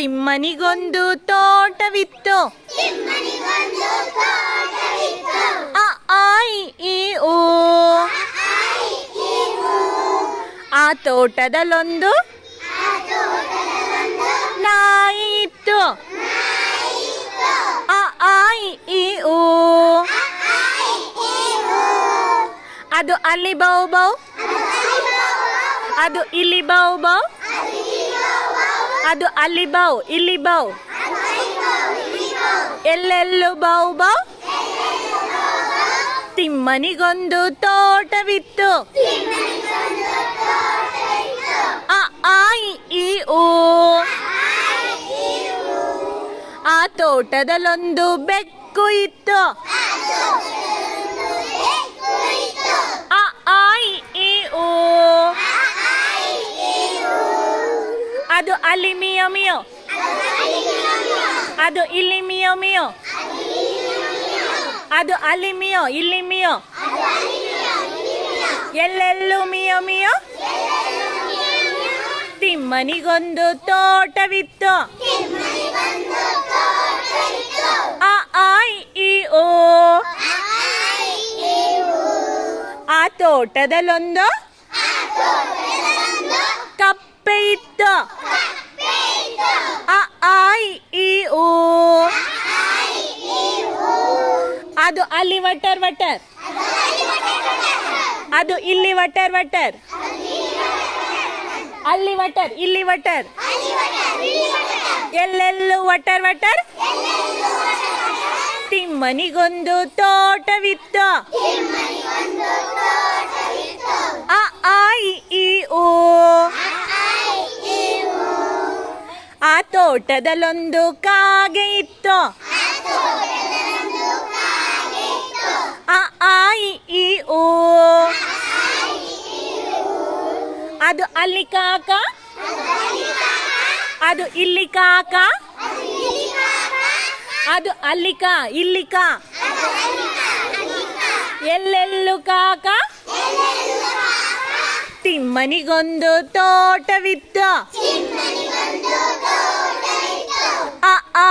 ತಿಮ್ಮನಿಗೊಂದು ತೋಟವಿತ್ತು. ಅ ಆ ಇ ಈ, ಊ. ಆ ತೋಟದಲ್ಲೊಂದು ನಾಯಿ ಇತ್ತು. ಅ ಆ ಇ ಈ, ಊ. ಅದು ಅಲ್ಲಿ ಬೌ ಬೌ. ಅದು ಇಲ್ಲಿ ಬೌ ಬೌ. ಅದು ಅಲ್ಲಿ ಬೌ ಇಲ್ಲಿ ಬೌ. ಎಲ್ಲೆಲ್ಲೂ ಬೌ ಬೌ. ತಿಮ್ಮನಿಗೊಂದು ತೋಟವಿತ್ತು. ಆ ತೋಟದಲ್ಲೊಂದು ಬೆಕ್ಕು ಇತ್ತು. ಅದು ಅಲ್ಲಿ ಮಿಯೋ ಮಿಯೋ. ಅದು ಇಲ್ಲಿ ಮಿಯೋ ಮಿಯೋ. ಅದು ಅಲ್ಲಿ ಮಿಯೋ ಇಲ್ಲಿ ಮಿಯೋ. ಎಲ್ಲೆಲ್ಲೂ ಮಿಯೋ ಮಿಯೋ. ತಿಮ್ಮನಿಗೊಂದು ತೋಟವಿತ್ತು. ಆ ಆ ಇ ಓ ಆ ತೋಟದಲ್ಲೊಂದು ಕಪ್ಪೆ ಇತ್ತು ಅ ಆ ಇ ಓ ಅದು ಅಲ್ಲಿ ವಟರ್ ವಟರ್. ಅದು ಇಲ್ಲಿ ವಟರ್ ವಟರ್. ಅಲ್ಲಿ ವಟರ್ ಇಲ್ಲಿ ವಟರ್. ಎಲ್ಲೆಲ್ಲೂ ವಟರ್ ವಟರ್. ತಿಮ್ಮನಿಗೊಂದು ತೋಟವಿತ್ತು. ತೋಟದಲ್ಲೊಂದು ಕಾಗೆ ಇತ್ತು. ಅ ಆ ಇ ಊ. ಅದು ಅಲ್ಲಿ ಕಾಕ? ಅದು ಇಲ್ಲಿ ಕಾಕ? ಅದು ಅಲ್ಲಿ ಕಾ, ಇಲ್ಲಿ ಕಾ. ಎಲ್ಲೆಲ್ಲೂ ಕಾಕ? ತಿಮ್ಮನಿಗೊಂದು ತೋಟವಿತ್ತು. ಅ ಆ ಇ ಈ ಓ